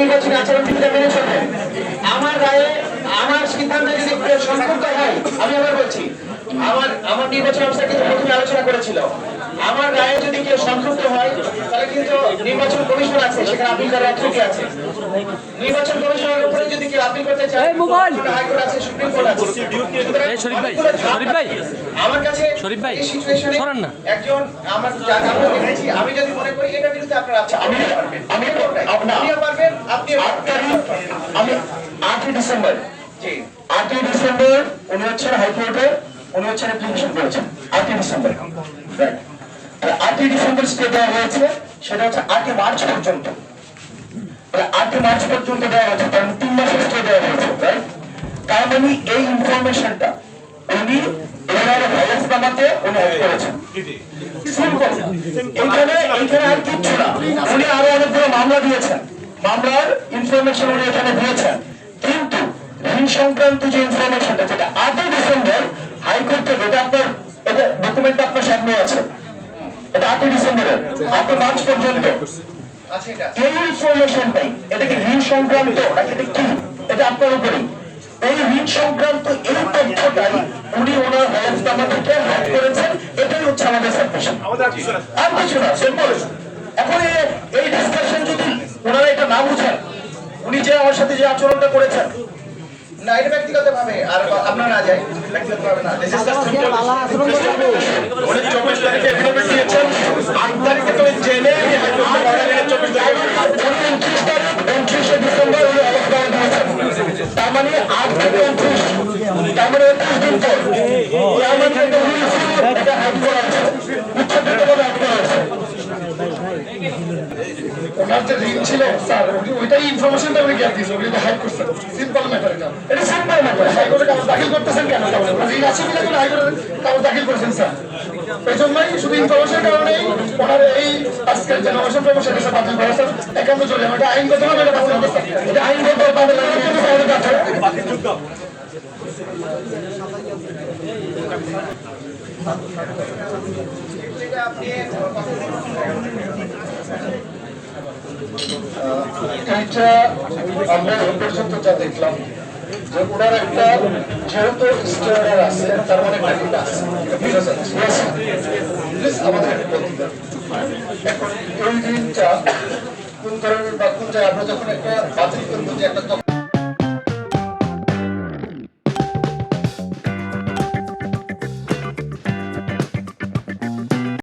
নির্বাচনী আচরণ বিধিটা মেনে চলবেন আমার রায়ে, আমার সিদ্ধান্তে যদি সম্পর্ক হয়, আমি আবার বলছি, আমার আমার নির্বাচন অবস্থা কিন্তু প্রথমে আলোচনা করেছিল। আমার রায়ে যদি কেউ কিন্তু নির্বাচন কমিশন আছে সেখানে আপিল করার অথরিটি আছে। নির্বাচন কমিশনের উপরে যদি কেউ আপিল করতে চায় এই মোবাইল! হাইকোর্ট আছে সুপ্রিম কোর্ট আছে। এই শরীফ ভাই, শরীফ ভাই, আমার কাছে শরীফ ভাই, সরান না। একজন আমার যা আমরা দেখেছি আমি যদি মনে করি এটার বিরুদ্ধে আপনারা আচ্ছা আমি পারবেন। আমি আপনিও পারবেন আপনিও আমি আটই ডিসেম্বর। জি। আটই ডিসেম্বর উনি হচ্ছেন হাইকোর্টে উনি হচ্ছেন অ্যাপ্লিকেশন করেছেন। আটই ডিসেম্বর। Right. তাহলে আটই ডিসেম্বর স্টে দেওয়া হয়েছে। সেটা হচ্ছে আটই মার্চ পর্যন্ত। আটই মার্চ পর্যন্ত দেওয়া হয়েছে কারণ তিন মাসের স্টে দেওয়া হয়েছে, right? তার মানে এই ইনফরমেশনটা উনি ওনার হলফনামাতে উনি অ্যাড করেছেন. এখানে এখানে আর কিচ্ছু না। উনি আরও অনেকগুলো মামলা দিয়েছেন। মামলার ইনফরমেশন উনি এখানে দিয়েছেন। কিন্তু ঋণ সংক্রান্ত যে ইনফরমেশনটা যেটা আটই ডিসেম্বর হাইকোর্ট থেকে এটা আপনার এটা ডকুমেন্ট আপনার সামনে আছে। এটা আটই ডিসেম্বরের আটই মার্চ পর্যন্ত। এই ইনফরমেশনটাই এটা ঋণ সংক্রান্ত এটা কি? এটা আপনার উপরেই। এই ঋণ সংক্রান্ত এই তথ্যটাই উনি ওনার হলফনামা থেকে হ্যাক করেছেন। এটাই হচ্ছে আমাদের সাবমিশন আর কিছু না। সিম্পল এখন এই- এই ডিসকাশন যদি ওনারা এটা না বুঝেন উনি যে আমার সাথে যে আচরণটা করেছেন না এটা ব্যক্তিগত ভাবে আর আপনার না যায় ব্যক্তিগত ভাবে না চব্বিশ তারিখে এফিডেভিট দিয়েছেন আট তারিখে তো জেলে চব্বিশ তারিখে উনত্রিশ তারিখ উনত্রিশে ডিসেম্বর উনি হলফনামা দিয়েছেন তার মানে আট থেকে উনত্রিশ তার মানে স্যার ওইটাই ইনফরমেশনটা উনি এটা এটা সিম্পল ম্যাটার দাখিল করতেছেন কেন আছে কিনা কোনো হাইকোর্টে দাখিল করেছেন স্যার এই জন্যই শুধু ইনফরমেশনের কারণেই ওনার এই আজকের যে নবাসন বাতিল করা স্যার একান্ত চলে এটা আইনগত বাতিল হবে স্যার এটা আইনগত কাছে এটা আপনি একটা যেহেতু স্টেয়ার আছে, তার মানে একটা আছে। আমাদের এখন কোন ধরনের বা কোন জায়গায় আমরা যখন একটা বাতিল করব যে একটা